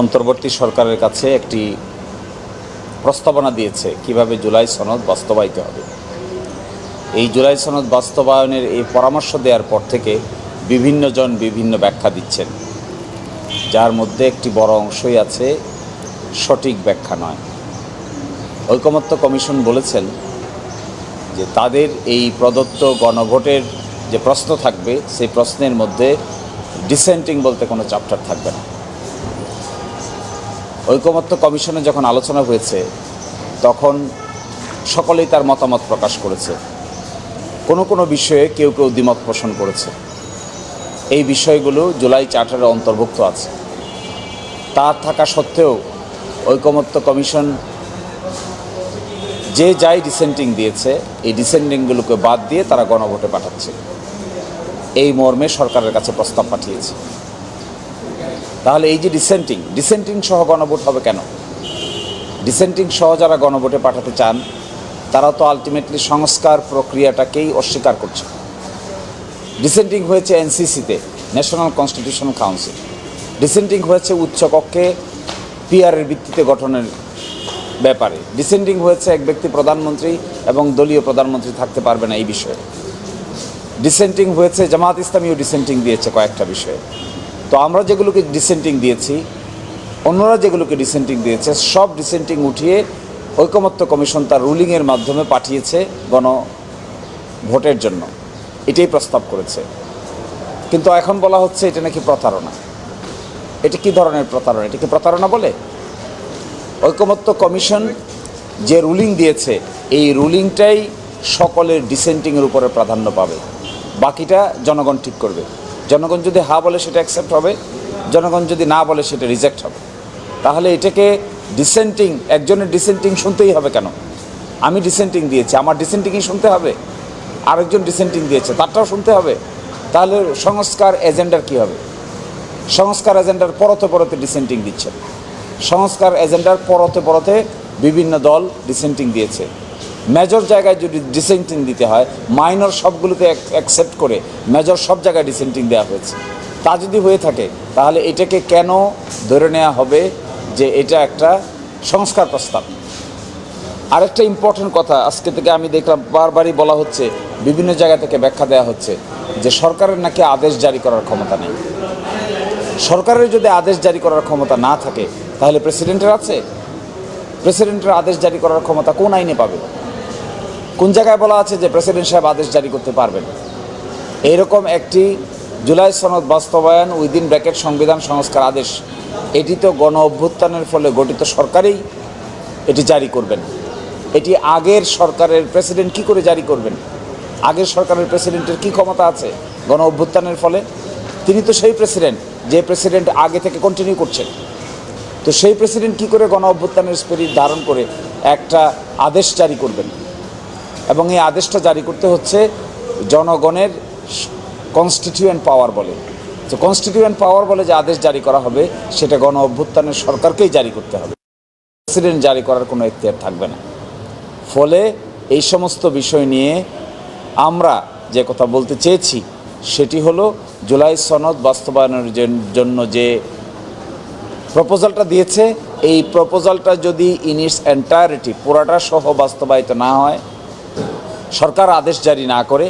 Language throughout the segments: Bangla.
অন্তর্বর্তী সরকারের কাছে একটি প্রস্তাবনা দিয়েছে কীভাবে জুলাই সনদ বাস্তবায়িত হবে। এই জুলাই সনদ বাস্তবায়নের এই পরামর্শ দেওয়ার পর থেকে বিভিন্নজন বিভিন্ন ব্যাখ্যা দিচ্ছেন। যার মধ্যে একটি বড় অংশই আছে, সঠিক ব্যাখ্যা নয়। ঐকমত্য কমিশন বলেছেন যে তাদের এই প্রদত্ত গণভোটের যে প্রশ্ন থাকবে, সেই প্রশ্নের মধ্যে ডিসেন্টিং বলতে কোনো চ্যাপ্টার থাকবে না। ঐকমত্য কমিশনে যখন আলোচনা হয়েছে, তখন সকলেই তার মতামত প্রকাশ করেছে। কোনো কোনো বিষয়ে কেউ কেউ দ্বিমত পোষণ করেছে। এই বিষয়গুলো জুলাই চার্টারে অন্তর্ভুক্ত আছে। তা থাকা সত্ত্বেও ঐকমত্য কমিশন যে যাই ডিসেন্টিং দিয়েছে, এই ডিসেন্টিংগুলোকে বাদ দিয়ে তারা গণভোটে পাঠাচ্ছে। এই মর্মে সরকারের কাছে প্রস্তাব পাঠিয়েছে। তাহলে এই যে ডিসেন্টিং ডিসেন্টিং সহ গণভোট হবে কেন? ডিসেন্টিং সহ যারা গণভোটে পাঠাতে চান, তারা তো আলটিমেটলি সংস্কার প্রক্রিয়াটাকেই অস্বীকার করছে। ডিসেন্টিং হয়েছে এনসিসিতে ন্যাশনাল কনস্টিটিউশন কাউন্সিল ডিসেন্টিং হয়েছে উচ্চকক্ষে পিআরের ভিত্তিতে গঠনের ব্যাপারে। ডিসেন্ডিং হয়েছে এক ব্যক্তি প্রধানমন্ত্রী এবং দলীয় প্রধানমন্ত্রী থাকতে পারবে না এই বিষয়ে। ডিসেন্টিং হয়েছে, জামাত ইসলামীও ডিসেন্টিং দিয়েছে কয়েকটা বিষয়ে। তো আমরা যেগুলোকে ডিসেন্টিং দিয়েছি, অন্যরা যেগুলোকে ডিসেন্টিং দিয়েছে, সব ডিসেন্টিং উঠিয়ে ঐকমত্য কমিশন তার রুলিংয়ের মাধ্যমে পাঠিয়েছে গণ ভোটের জন্য। এটাই প্রস্তাব করেছে। কিন্তু এখন বলা হচ্ছে এটা নাকি প্রতারণা। এটা কি ধরনের প্রতারণা? এটা কি প্রতারণা বলে? ঐকমত্য কমিশন যে রুলিং দিয়েছে, এই রুলিংটাই সকলের ডিসেন্টিংয়ের উপরে প্রাধান্য পাবে। বাকিটা জনগণ ঠিক করবে। জনগণ যদি হা বলে সেটা অ্যাকসেপ্ট হবে, জনগণ যদি না বলে সেটা রিজেক্ট হবে। তাহলে এটাকে ডিসেন্টিং একজনের ডিসেন্টিং শুনতেই হবে কেন? আমি ডিসেন্টিং দিয়েছি, আমার ডিসেন্টিংই শুনতে হবে? আরেকজন ডিসেন্টিং দিয়েছে, তারটাও শুনতে হবে? তাহলে সংস্কার এজেন্ডার কী হবে? সংস্কার এজেন্ডার পরতে পরতে ডিসেন্টিং দিচ্ছে। সংস্কার এজেন্ডার পরতে পরতে বিভিন্ন দল ডিসেন্টিং দিয়েছে। মেজর জায়গায় যদি ডিসেন্টিং দিতে হয় মাইনর সবগুলোতে অ্যাকসেপ্ট করে মেজর সব জায়গায় ডিসেন্টিং দেওয়া হয়েছে। তা যদি হয়ে থাকে, তাহলে এটাকে কেন ধরে নেওয়া হবে যে এটা একটা সংস্কার প্রস্তাব? আরেকটা ইম্পর্টেন্ট কথা, আজকে থেকে আমি দেখলাম বারবারই বলা হচ্ছে, বিভিন্ন জায়গা থেকে ব্যাখ্যা দেওয়া হচ্ছে যে সরকারের নাকি আদেশ জারি করার ক্ষমতা নেই। সরকারের যদি আদেশ জারি করার ক্ষমতা না থাকে, তাহলে প্রেসিডেন্টের আছে? প্রেসিডেন্টের আদেশ জারি করার ক্ষমতা কোন আইনে পাবে? কোন জায়গায় বলা আছে যে প্রেসিডেন্ট সাহেব আদেশ জারি করতে পারবেন? এইরকম একটি জুলাই সনদ বাস্তবায়ন উইদিন ব্র্যাকেট সংবিধান সংস্কার আদেশ, এটি তো গণ অভ্যুত্থানের ফলে গঠিত সরকারেই এটি জারি করবেন। এটি আগের সরকারের প্রেসিডেন্ট কি করে জারি করবেন? আগের সরকারের প্রেসিডেন্টের কি ক্ষমতা আছে গণ অভ্যুত্থানের ফলে? তিনি তো সেই প্রেসিডেন্ট, যে প্রেসিডেন্ট আগে থেকে কন্টিনিউ করছেন। তো সেই প্রেসিডেন্ট কি করে গণ অভ্যুত্থানের স্পিরিট ধারণ করে একটা আদেশ জারি করবেন? এবং এই আদেশটা জারি করতে হচ্ছে জনগণের কনস্টিটিউয়েন্ট পাওয়ার বলে। তো কনস্টিটিউয়েন্ট পাওয়ার বলে যে আদেশ জারি করা হবে, সেটা গণ অভ্যুত্থানের সরকারকেই জারি করতে হবে। প্রেসিডেন্ট জারি করার কোনো এখতিয়ার থাকবে না। ফলে এই সমস্ত বিষয় নিয়ে আমরা যে কথা বলতে চেয়েছি, সেটি হলো জুলাই সনদ বাস্তবায়নের জন্য যে প্রপোজালটা দিয়েছে, এই প্রপোজালটা যদি ইন ইটস এন্টায়ারিটি পুরাটা সহ বাস্তবায়িত না হয় সরকার আদেশ জারি না করে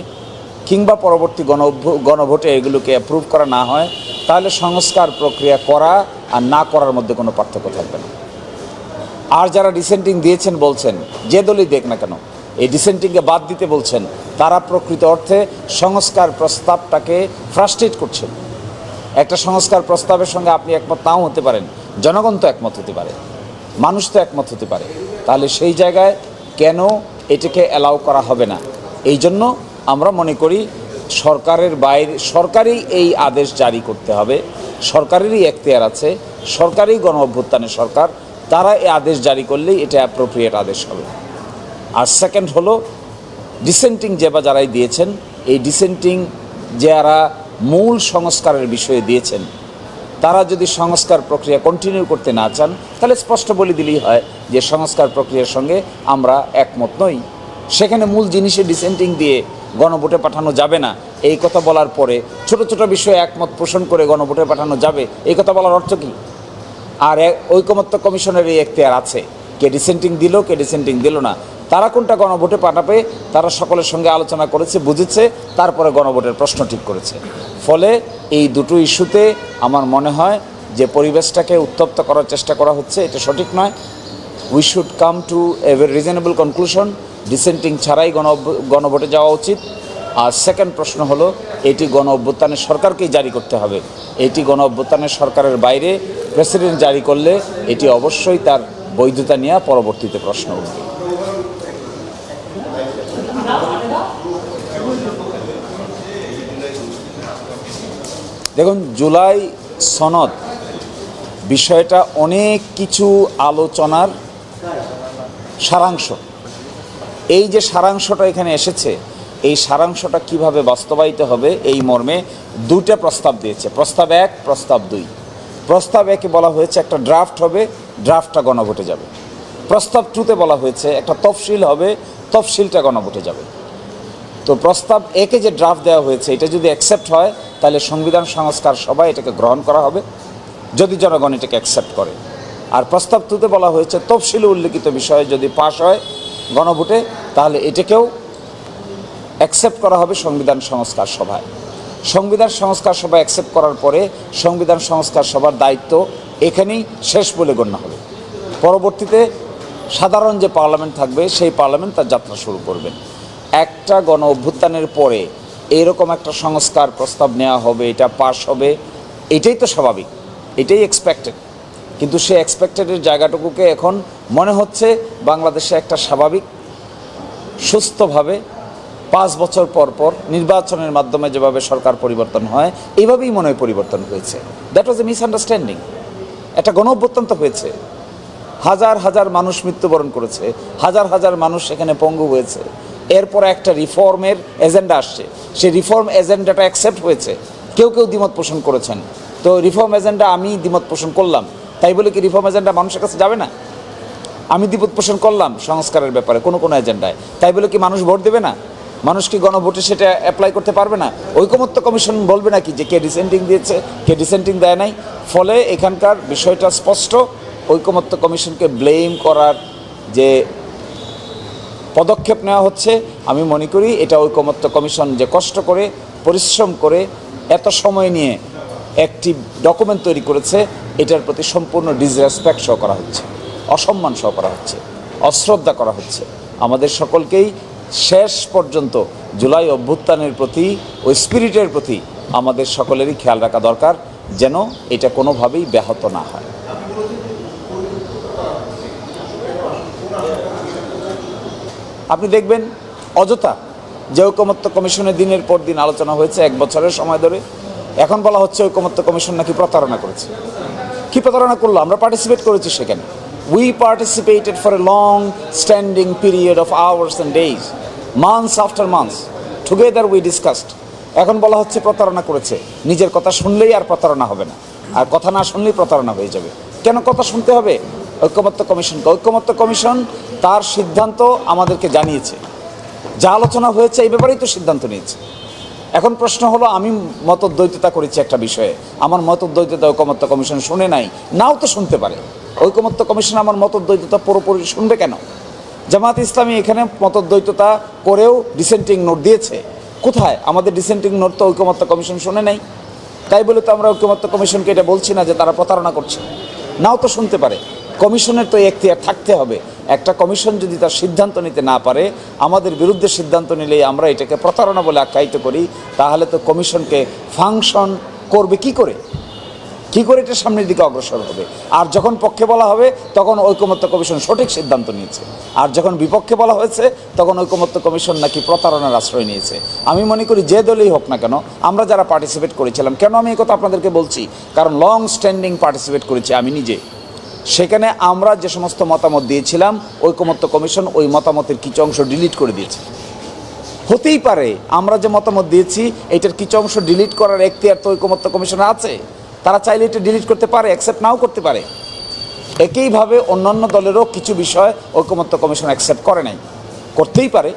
কিংবা পরবর্তী গণ গণভোটে এগুলোকে অ্যাপ্রুভ করা না হয়, তাহলে সংস্কার প্রক্রিয়া করা আর না করার মধ্যে কোনো পার্থক্য থাকবে না। আর যারা ডিসেন্টিং দিয়েছেন বলছেন, যে দলই দেখ না কেন, এই ডিসেন্টিংকে বাদ দিতে বলছেন, তারা প্রকৃত অর্থে সংস্কার প্রস্তাবটাকে ফ্রাস্ট্রেট করছেন। একটা সংস্কার প্রস্তাবের সঙ্গে আপনি একমত নাও হতে পারেন, জনগণ তো একমত হতে পারে, মানুষ তো একমত হতে পারে, তাহলে সেই জায়গায় কেন এটাকে অ্যালাউ করা হবে না। এই জন্য আমরা মনে করি সরকারের বাইরে, সরকারই এই আদেশ জারি করতে হবে। সরকারেরই এখতিয়ার আছে, সরকারই গণ অভ্যুত্থানের সরকার, তারা এই আদেশ জারি করলেই এটা অ্যাপ্রোপ্রিয়েট আদেশ হবে। আর সেকেন্ড হলো ডিসেন্টিং যে বা যারাই দিয়েছেন, এই ডিসেন্টিং যারা মূল সংস্কারের বিষয়ে দিয়েছেন তারা যদি সংস্কার প্রক্রিয়া কন্টিনিউ করতে না চান, তাহলে স্পষ্ট বলে দিলেই হয় যে সংস্কার প্রক্রিয়ার সঙ্গে আমরা একমত নই। সেখানে মূল জিনিসে ডিসেন্টিং দিয়ে গণভোটে পাঠানো যাবে না। এই কথা বলার পরে ছোট ছোট বিষয়ে একমত পোষণ করে গণভোটে পাঠানো যাবে। এই কথা বলার অর্থ কী? আর ঐকমত্য কমিশনের এই এখতিয়ার আছে। কে ডিসেন্টিং দিল, কে ডিসেন্টিং দিল না। তারা কোনটা গণভোটে পাঠাবে, তারা সকলের সঙ্গে আলোচনা করেছে, বুঝেছে, তারপরে গণভোটের প্রশ্ন ঠিক করেছে। ফলে এই দুটো ইস্যুতে আমার মনে হয় যে পরিবেশটাকে উত্তপ্ত করার চেষ্টা করা হচ্ছে, এটা সঠিক নয়। We should come to a very reasonable conclusion dissenting ছাড়াই গণ গণভোটে যাওয়া উচিত। আর সেকেন্ড প্রশ্ন হলো, এটি গণ অভ্যুত্থানের সরকারকেই জারি করতে হবে। এটি গণ অভ্যুত্থানের সরকারের বাইরে প্রেসিডেন্ট জারি করলে এটি অবশ্যই তার বৈধতা নিয়ে পরবর্তীতে প্রশ্ন উঠবে। দেখুন, জুলাই সনদ বিষয়টা অনেক কিছু আলোচনার সারাংশ। এই যে সারাংশটা এখানে এসেছে, এই সারাংশটা কীভাবে বাস্তবায়িত হবে এই মর্মে দুইটা প্রস্তাব দিয়েছে। প্রস্তাব এক, প্রস্তাব দুই। প্রস্তাব একে বলা হয়েছে একটা ড্রাফট হবে, ড্রাফটটা গণভোটে যাবে। প্রস্তাব টুতে বলা হয়েছে একটা তফসিল হবে, তফসিলটা গণভোটে যাবে। তো প্রস্তাব, একে যে ড্রাফট দেওয়া হয়েছে, এটা যদি অ্যাকসেপ্ট হয়, তাহলে সংবিধান সংস্কার সভায় এটাকে গ্রহণ করা হবে, যদি জনগণ এটাকে অ্যাকসেপ্ট করে। আর প্রস্তাব টুতে বলা হয়েছে, তফসিলে উল্লেখিত বিষয়ে যদি পাশ হয় গণভোটে, তাহলে এটাকেও অ্যাকসেপ্ট করা হবে সংবিধান সংস্কার সভায়। সংবিধান সংস্কার সভা অ্যাকসেপ্ট করার পরে সংবিধান সংস্কার সভার দায়িত্ব এখানেই শেষ বলে গণ্য হবে। পরবর্তীতে সাধারণ যে পার্লামেন্ট থাকবে, সেই পার্লামেন্ট তার যাত্রা শুরু করবেন একটা গণ অভ্যুত্থানের পরে এরকম একটা সংস্কার প্রস্তাব নেওয়া হবে, এটা পাশ হবে, এটাই তো স্বাভাবিক, এটাই এক্সপেক্টেড কিন্তু সে এক্সপেক্টেডের জায়গাটুকুকে এখন মনে হচ্ছে বাংলাদেশে একটা স্বাভাবিক, সুস্থভাবে পাঁচ বছর পর পর নির্বাচনের মাধ্যমে যেভাবে সরকার পরিবর্তন হয় এইভাবেই মনে হয় পরিবর্তন হয়েছে। দ্যাট ওয়াজ এ মিসআন্ডারস্ট্যান্ডিং একটা গণ অভ্যুত্থান তো হয়েছে। হাজার হাজার মানুষ মৃত্যুবরণ করেছে, হাজার হাজার মানুষ সেখানে পঙ্গু হয়েছে। এরপর একটা রিফর্মের এজেন্ডা আসছে। সেই রিফর্ম এজেন্ডাটা অ্যাকসেপ্ট হয়েছে। কেউ কেউ দ্বিমত পোষণ করেছেন। তো রিফর্ম এজেন্ডা আমি দ্বিমত পোষণ করলাম। তাই বলে কি রিফর্ম এজেন্ডা মানুষের কাছে যাবে না? আমি দ্বিমত পোষণ করলাম সংস্কারের ব্যাপারে, কোনো কোনো এজেন্ডায়। তাই বলে কি মানুষ ভোট দেবে না? মানুষ কি গণভোটে সেটা অ্যাপ্লাই করতে পারবে না? ঐকমত্য কমিশন বলবে নাকি যে কে ডিসেন্টিং দিয়েছে, কে ডিসেন্টিং দেয় নাই? ফলে এখানকার বিষয়টা স্পষ্ট। ঐকমত্য কমিশনকে ব্লেম করার যে পদক্ষেপ নেওয়া হচ্ছে। আমি মনে করি এটা ঐকমত্য কমিশন যে কষ্ট করে, পরিশ্রম করে, এত সময় নিয়ে একটি ডকুমেন্ট তৈরি করেছে, এটার প্রতি সম্পূর্ণ ডিসরেসপেক্ট সহ করা হচ্ছে, অসম্মান সহ করা হচ্ছে, অশ্রদ্ধা করা হচ্ছে। আমাদের সকলকেই শেষ পর্যন্ত জুলাই অভ্যুত্থানের প্রতি ওই স্পিরিটের প্রতি আমাদের সকলেরই খেয়াল রাখা দরকার, যেন এটা কোনোভাবেই ব্যাহত না হয়। আপনি দেখবেন অযথা যে ঐকমত্য কমিশনের দিনের পর দিন আলোচনা হয়েছে, এক বছরের সময় ধরে। এখন বলা হচ্ছে ঐকমত্য কমিশন নাকি প্রতারণা করেছে। কি প্রতারণা করল? আমরা পার্টিসিপেট করেছি সেখানে। We participated for a long standing period of hours and days months after months together we discussed এখন বলা হচ্ছে প্রতারণা করেছে। নিজের কথা শুনলেই আর প্রতারণা হবে না। আর কথা না শুনলেই প্রতারণা হয়ে যাবে। কেন কথা শুনতে হবে? ঐক্যমত্য কমিশনকে। ঐক্যমত্য কমিশন তার সিদ্ধান্ত আমাদেরকে জানিয়েছে। যা আলোচনা হয়েছে, এই ব্যাপারেই তো সিদ্ধান্ত নিয়েছে। এখন প্রশ্ন হলো, আমি মতদ্বৈততা করেছি একটা বিষয়ে। আমার মতদ্বৈততা ঐকমত্য কমিশন শুনে নাই, নাও তো শুনতে পারে। ঐকমত্য কমিশন আমার মতদ্বৈততা পুরোপুরি শুনবে কেন? জামাত ইসলামী এখানে মতদ্বৈততা করেও ডিসেন্টিং নোট দিয়েছে। কোথায়? আমাদের ডিসেন্টিং নোট তো ঐকমত্য কমিশন শুনে নাই। তাই বলে তো আমরা ঐক্যমত্য কমিশনকে এটা বলছি না যে তারা প্রতারণা করছে। নাও তো শুনতে পারে। কমিশনের তো এখতিয়ার থাকতে হবে। একটা কমিশন যদি তার সিদ্ধান্ত নিতে না পারে, আমাদের বিরুদ্ধে সিদ্ধান্ত নিলেই আমরা এটাকে প্রতারণা বলে আখ্যায়িত করি, তাহলে তো কমিশনকে ফাংশন করবে কি করে? কি করে এটা সামনের দিকে অগ্রসর হবে? আর যখন পক্ষে বলা হবে, তখন ঐকমত্য কমিশন সঠিক সিদ্ধান্ত নিয়েছে। আর যখন বিপক্ষে বলা হয়েছে, তখন ঐকমত্য কমিশন নাকি প্রতারণার আশ্রয় নিয়েছে। আমি মনে করি যে দলেই হোক না কেন, আমরা যারা পার্টিসিপেট করেছিলাম, কেন আমি এই কথা আপনাদেরকে বলছি? কারণ লং স্ট্যান্ডিং পার্টিসিপেট করেছি আমি নিজে। সেখানে আমরা যে সমস্ত মতামত দিয়েছিলাম, ঐকমত্য কমিশন ওই মতামতের কিছু অংশ ডিলিট করে দিয়েছে। হতেই পারে, আমরা যে মতামত দিয়েছি, এটার কিছু অংশ ডিলিট করার এখতিয়ার তো ঐকমত্য কমিশনে আছে। তারা চাইলে এটা ডিলিট করতে পারে, অ্যাকসেপ্ট নাও করতে পারে। একইভাবে অন্যান্য দলেরও কিছু বিষয় ঐকমত্য কমিশন অ্যাকসেপ্ট করে নাই। করতেই পারে।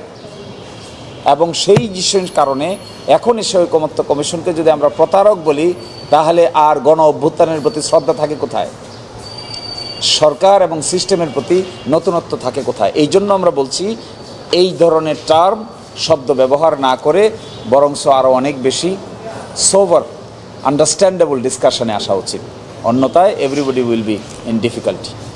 এবং সেই কারণে এখন এসে ঐকমত্য কমিশনকে যদি আমরা প্রতারক বলি, তাহলে আর গণ অভ্যুত্থানের প্রতি শ্রদ্ধা থাকে কোথায়? সরকার এবং সিস্টেমের প্রতি নতুনত্ব থাকে কোথায়? এই জন্য আমরা বলছি, এই ধরনের টার্ম শব্দ ব্যবহার না করে বরংস আরও অনেক বেশি সোভার আন্ডারস্ট্যান্ডেবল ডিসকাশনে আসা উচিত। অন্যথায় everybody will be in difficulty